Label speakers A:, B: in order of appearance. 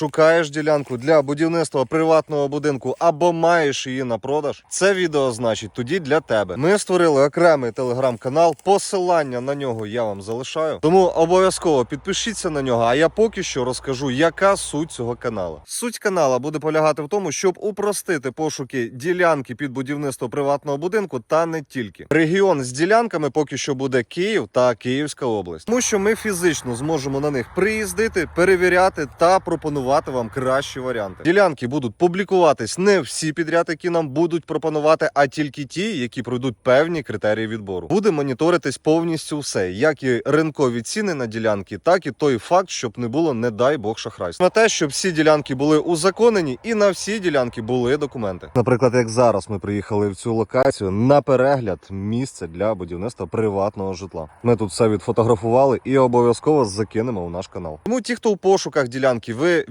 A: шукаєш ділянку для будівництва приватного будинку або маєш її на продаж, це відео значить тоді для тебе. Ми створили окремий телеграм-канал. Посилання на нього я вам залишаю. Тому обов'язково підпишіться на нього. А я поки що розкажу, яка суть цього каналу. Суть канала буде полягати в тому, щоб упростити пошуки ділянки під будівництво приватного будинку та не тільки. Регіон з ділянками поки що буде Київ та Київська область, тому що ми фізично зможемо на них приїздити, перевіряти та пропонувати вам кращі варіанти. Ділянки будуть публікуватись не всі підряд, які нам будуть пропонувати, а тільки ті, які пройдуть певні критерії відбору. Буде моніторитись повністю все, як і ринкові ціни на ділянки, так і той факт, щоб не було, не дай Бог, шахрайства. На те, щоб всі ділянки були узаконені, і на всі ділянки були документи. Наприклад, як зараз ми приїхали в цю локацію на перегляд місце для будівництва приватного житла. Ми тут все відфотографували і обов'язково закинемо у наш канал. Тому ті, хто у пошуках ділянки, ви